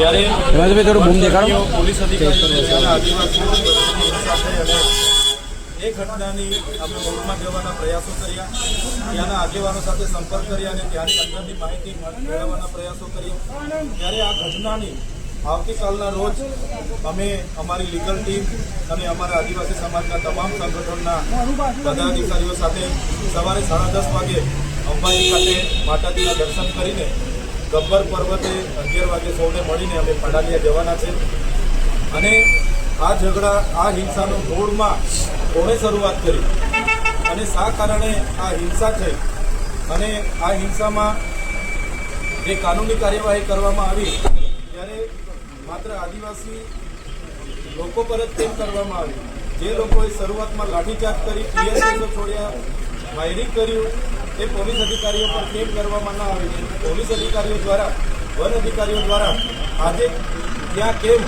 ત્યારે હિમાંશુભાઈ થોડું બૂમ દેખાડો. પોલીસ અધિકારીઓ આદિવાસીઓ એ ઘટનાની અમે કોર્ટમાં જવાના પ્રયાસો કર્યા ત્યાંના આગેવાનો સાથે સંપર્ક કર્યા અને ત્યાંની અંદરની માહિતી મેળવવાના પ્રયાસો કર્યા ત્યારે આ ઘટનાની આવતીકાલના રોજ અમે અમારી લીગલ ટીમ અને અમારા આદિવાસી સમાજના તમામ સંગઠનના પદાધિકારીઓ સાથે સવારે સાડા દસ વાગે અંબાજી ખાતે માતાજીના દર્શન કરીને ગબ્બર પર્વતે અગિયાર વાગે સૌને મળીને અમે પડાલિયા જવાના છે. અને આ ઝઘડા, આ હિંસાનો મૂળમાં કોણે શરૂઆત કરી? અને શા કારણે આ હિંસા થઈ? અને આ હિંસામાં જે કાનૂની કાર્યવાહી કરવામાં આવી, ત્યારે માત્ર આદિવાસી લોકો પર જ તેમ કરવામાં આવી. જે લોકોએ શરૂઆતમાં લાઠીચાર્જ કરી ટીએસએસો છોડ્યા ફાયરિંગ કર્યું એ પોલીસ અધિકારીઓ પર કેમ કરવામાં ના છે પોલીસ અધિકારીઓ દ્વારા, વન અધિકારીઓ દ્વારા આજે ત્યાં કેમ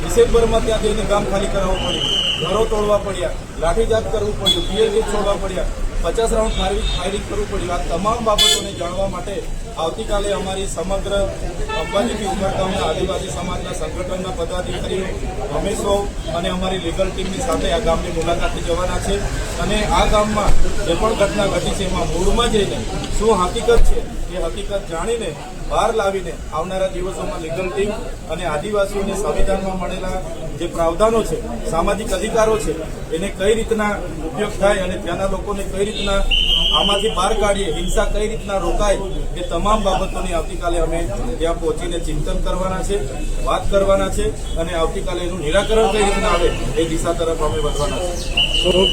ડિસેમ્બરમાં ત્યાં જઈને ગામ ખાલી કરાવવું પડ્યું. ઘરો તોડવા પડ્યા લાઠીચાર્જ કરવું પડ્યું, પીએલજી છોડવા પડ્યા. પચાસ રાઉન્ડ ફાયરિંગ કરવું પડ્યું. આ તમામ બાબતોને જાણવા માટે આવતીકાલે અમારી સમગ્ર અંબાજીથી ઉમરગામના આદિવાસી સમાજના સંગઠનના પદાધિકારીઓ, અમે અને અમારી લીગલ ટીમની સાથે આ ગામની મુલાકાતે જવાના છે. અને આ ગામમાં જે પણ ઘટના ઘટી છે, એમાં મૂળમાં જઈને શું હકીકત છે, એ હકીકત જાણીને બહાર લાવીને આવનારા દિવસોમાં લીગલ ટીમ અને આદિવાસીઓને સંવિધાનમાં મળેલા જે પ્રાવધાનો છે, સામાજિક અધિકારો છે, એને કઈ રીતના ઉપયોગ થાય અને ત્યાંના લોકોને કઈ રીતના આમાંથી બહાર કાઢીએ, હિંસા કઈ રીતના રોકાય, એ તમામ બાબતોની આવતીકાલે અમે ત્યાં પહોંચીને ચિંતન કરવાના છે, વાત કરવાના છે અને આવતીકાલે એનું નિરાકરણ કઈ રીતના આવે એ દિશા તરફ અમે વધવાના છે.